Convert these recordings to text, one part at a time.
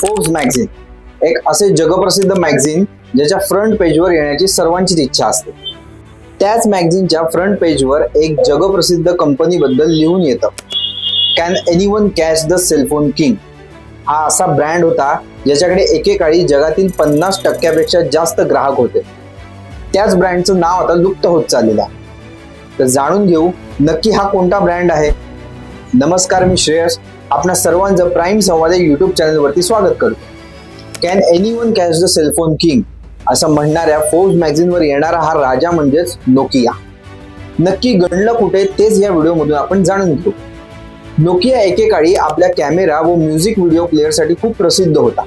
Forbes magazine एक असे जगप्रसिद्ध मॅगझिन ज्याच्या फ्रंट पेजवर येण्याची सर्वांचीच इच्छा असते. त्याच मॅगझिनच्या फ्रंट पेजवर एक जगप्रसिद्ध कंपनीबद्दल लिहून येतं. Can anyone catch the cellphone king हा असा ब्रँड होता ज्याच्याकडे एकेकाळी जगातील पन्नास टक्क्यापेक्षा जास्त ग्राहक होते. त्याच ब्रँडचं नाव आता लुप्त होत चाललेलं आहे. तर जाणून घेऊ नक्की हा कोणता ब्रँड आहे? नमस्कार मी श्रेयस. आपणा सर्वांचं प्राईम संवाद या युट्यूब चॅनलवरती स्वागत करतो. Can anyone catch the cellphone king असं म्हणणाऱ्या फोर्ब्स मॅगझिनवर येणारा हा राजा म्हणजेच नोकिया नक्की घडलं कुठे तेच या व्हिडिओमधून आपण जाणून घेऊ. नोकिया एकेकाळी आपल्या कॅमेरा व म्युझिक व्हिडिओ प्लेअरसाठी खूप प्रसिद्ध होता.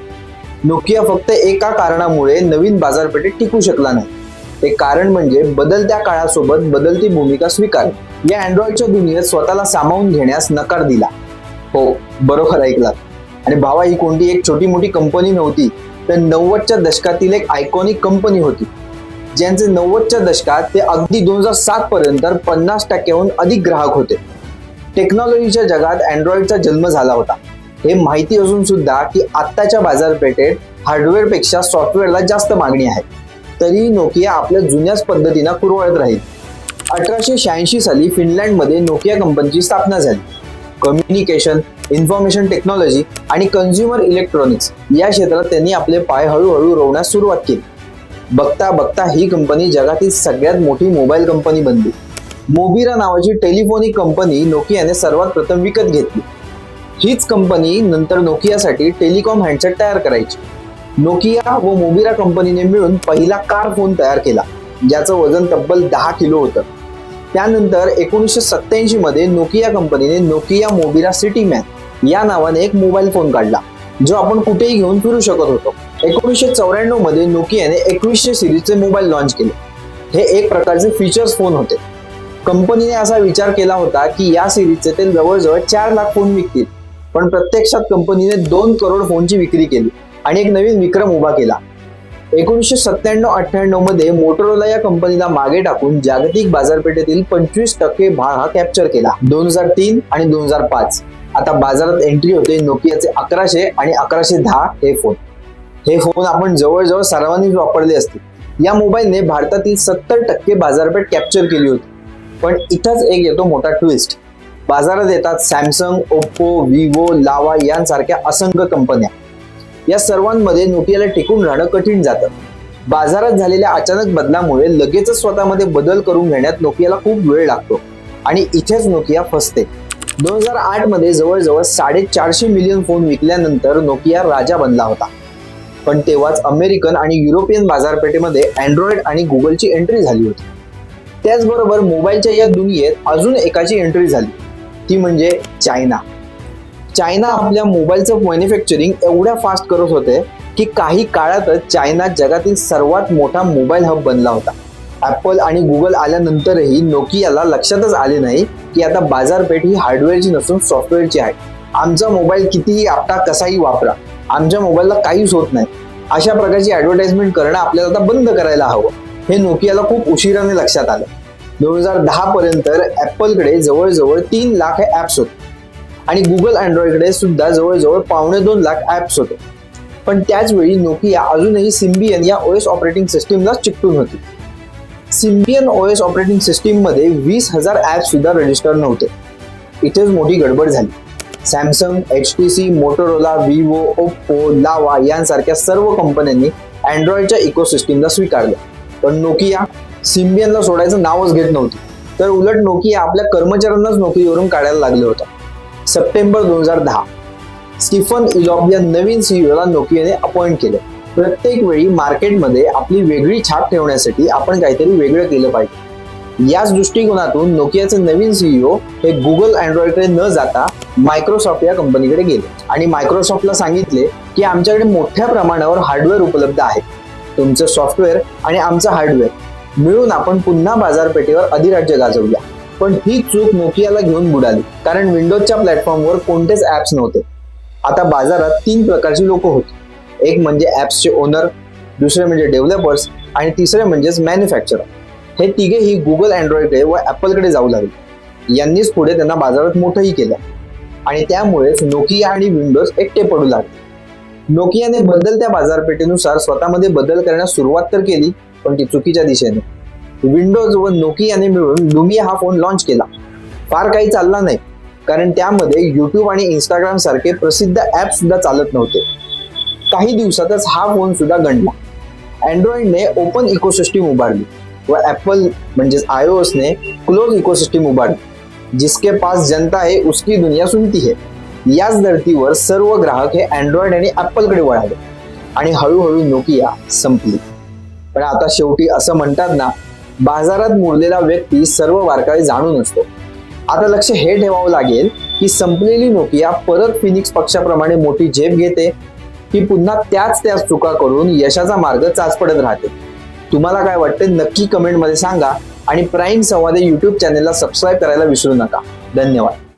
नोकिया फक्त एका कारणामुळे नवीन बाजारपेठेत टिकू शकला नाही. ते कारण म्हणजे बदलत्या काळासोबत बदलती भूमिका स्वीकार या अँड्रॉइडच्या दुनियेत स्वतःला सामावून घेण्यास नकार दिला. हो बरोबर ऐकलात आणि भावा ही कोणती एक छोटी मोठी कंपनी नव्हती तर नव्वदच्या दशकातील एक आयकॉनिक कंपनी होती. ज्यांचे नव्वदच्या दशकात ते अगदी दोन हजार सात पर्यंत पन्नास टक्क्याहून अधिक ग्राहक होते. टेक्नॉलॉजीच्या जगात अँड्रॉइडचा जन्म झाला होता. हे माहिती असून सुद्धा की आत्ताच्या बाजारपेठेत हार्डवेअरपेक्षा सॉफ्टवेअरला जास्त मागणी आहे. तरीही नोकिया आपल्या जुन्याच पद्धतीनं कुरवळत राहील. अठराशे शहाऐंशी साली फिनलँडमध्ये नोकिया कंपनीची स्थापना झाली. कम्युनिकेशन इन्फॉर्मेशन टेक्नॉलॉजी आणि कन्झ्युमर इलेक्ट्रॉनिक्स या क्षेत्रात त्यांनी आपले पाय हळूहळू रोवण्यास सुरुवात केली. बघता बघता ही कंपनी जगातील सगळ्यात मोठी मोबाईल कंपनी बनली. मोबिरा नावाची टेलिफोनिक कंपनी नोकियाने सर्वात प्रथम विकत घेतली. हीच कंपनी नंतर नोकियासाठी टेलिकॉम हँडसेट तयार करायची. नोकिया व मोबिरा कंपनीने मिळून पहिला कार फोन तयार केला ज्याचं वजन तब्बल दहा किलो होतं. त्यानंतर एकोणीसशे सत्याऐंशी मध्ये नोकिया कंपनीने नोकिया मोबिरा सिटी मॅन या नावाने एक मोबाईल फोन काढला जो आपण कुठेही घेऊन फिरू शकत होतो. एकोणीसशे चौऱ्याण्णवमध्ये नोकियाने एकवीसशे सिरीजचे मोबाईल लॉन्च केले. हे एक प्रकारचे फीचर्स फोन होते. कंपनीने असा विचार केला होता की या सिरीजचे ते जवळजवळ चार लाख फोन विकतील. पण प्रत्यक्षात कंपनीने दोन करोड फोनची विक्री केली आणि एक नवीन विक्रम उभा केला. एकोणीसशे सत्त्याण्णव अठ्ठ्याण्णवमध्ये मोटोरोला या कंपनीला मागे टाकून जागतिक बाजारपेठेतील पंचवीस टक्के भाग हा कॅप्चर केला. दोन हजार तीन आणि दोन हजार पाच. आता बाजारात एंट्री होते नोकियाचे अकराशे आणि अकराशे दहा हे फोन हे फोन आपण जवळजवळ सर्वांनीच वापरले असतील या मोबाईलने भारतातील सत्तर टक्के बाजारपेठ कॅप्चर केली होती. पण इथंच एक येतो मोठा ट्विस्ट बाजारात येतात सॅमसंग ओप्पो विवो लावा यांसारख्या असंख्य कंपन्या या सर्वांमध्ये नोकियाला टिकून राहणं कठीण जातं. बाजारात झालेल्या अचानक बदलामुळे लगेचच स्वतःमध्ये बदल करून घेण्यात नोकियाला खूप वेळ लागतो आणि इथेच नोकिया फसते. दोन हजार आठमध्ये जवळजवळ साडेचारशे मिलियन फोन विकल्यानंतर नोकिया राजा बनला होता. पण तेव्हाच अमेरिकन आणि युरोपियन बाजारपेठेमध्ये अँड्रॉइड आणि गुगलची एंट्री झाली होती. त्याचबरोबर मोबाईलच्या या दुनियेत अजून एकाची एंट्री झाली. ती म्हणजे चायना. चायना आपल्या मोबाईलचं मॅन्युफॅक्चरिंग एवढ्या फास्ट करत होते की काही काळातच चायना जगातील सर्वात मोठा मोबाईल हब बनला होता. ॲपल आणि गुगल आल्यानंतरही नोकियाला लक्षातच आले नाही की आता बाजारपेठ ही हार्डवेअरची नसून सॉफ्टवेअरची आहे. आमचा मोबाईल कितीही आपटा कसाही वापरा आमच्या मोबाईलला काहीच होत नाही. अशा प्रकारची ॲडव्हर्टाइजमेंट करणं आपल्याला आता बंद करायला हवं. हे नोकियाला खूप उशिराने लक्षात आलं. दोन हजार दहा पर्यंत ॲपलकडे जवळजवळ तीन लाख हे ॲप्स होते. आणि गुगल अँड्रॉइडकडे सुद्धा जवळजवळ पावणे दोन लाख ॲप्स होते. पण त्याचवेळी नोकिया अजूनही सिम्बियन या ओएस ऑपरेटिंग सिस्टीमलाच चिकटून होती. सिम्बियन ओएस ऑपरेटिंग सिस्टीममध्ये वीस हजार ॲप सुद्धा रजिस्टर नव्हते. इथेच मोठी गडबड झाली. Samsung H T C Motorola Vivo Oppo Lava यांसारख्या सर्व कंपन्यांनी अँड्रॉइडच्या इकोसिस्टीमला स्वीकारलं. पण नोकिया सिम्बियनला सोडायचं नावच घेत नव्हती. तर उलट नोकिया आपल्या कर्मचाऱ्यांनाच नोकरीवरून काढायला लागलं होतं. सप्टेंबर दोन हजार दहा. स्टीफन इलॉब या नवीन सीईओला नोकियाने अपॉइंट केले. प्रत्येक वेळी मार्केटमध्ये आपली वेगळी छाप ठेवण्यासाठी आपण काहीतरी वेगळं केलं पाहिजे. याच दृष्टिकोनातून नोकियाचे नवीन सीईओ हे गुगल अँड्रॉइडकडे न जाता मायक्रोसॉफ्ट या कंपनीकडे गेले. आणि मायक्रोसॉफ्टला सांगितले की आमच्याकडे मोठ्या प्रमाणावर हार्डवेअर उपलब्ध आहे. तुमचं सॉफ्टवेअर आणि आमचं हार्डवेअर मिळून आपण पुन्हा बाजारपेठेवर अधिराज्य गाजवूया. पण ही चूक नोकियाला घेऊन बुडाली. कारण विंडोजच्या प्लॅटफॉर्मवर कोणतेच ॲप्स नव्हते. आता बाजारात तीन प्रकारची लोक होती. एक म्हणजे ॲप्सचे ओनर दुसरे म्हणजे डेव्हलपर्स आणि तिसरे म्हणजेच मॅन्युफॅक्चरर. हे तिघेही गुगल अँड्रॉइडकडे व ॲपलकडे जाऊ लागले. यांनीच पुढे त्यांना बाजारात मोठंही केलं. आणि त्यामुळेच नोकिया आणि विंडोज एकटे पडू लागले. नोकियाने बदलत्या बाजारपेठेनुसार स्वतःमध्ये बदल करण्यास सुरुवात तर केली पण ती चुकीच्या दिशेने. विंडोज व नोकियाने मिळून लुमिया हा फोन लॉन्च केला. फार काही चालला नाही कारण त्यामध्ये युट्यूब आणि इंस्टाग्राम सारखे प्रसिद्ध ऍप सुद्धा चालत नव्हते. काही दिवसातच हा फोन सुद्धा गणला अँड्रॉइडने ओपन इकोसिस्टीम उभारली व ऍपल म्हणजेच आयओएसने क्लोज इकोसिस्टीम उभारली जिसके पास जनता है उसकी दुनिया सुनती है याच धर्तीवर सर्व ग्राहक हे अँड्रॉइड आणि ऍपलकडे वळाले आणि हळूहळू नोकिया संपली. पण आता शेवटी असं म्हणतात ना बाजारात मोडलेला व्यक्ती सर्व वारकरी जाणून असतो. आता लक्ष हे ठेवावं लागेल की संपलेली नोकिया परत फिनिक्स पक्षाप्रमाणे मोठी झेप घेते. की पुन्हा त्याच त्याच चुका करून यशाचा मार्ग चाचपडत राहते. तुम्हाला काय वाटते नक्की कमेंटमध्ये सांगा आणि प्राईम संवादे यूट्यूब चॅनेलला सबस्क्राईब करायला विसरू नका. धन्यवाद.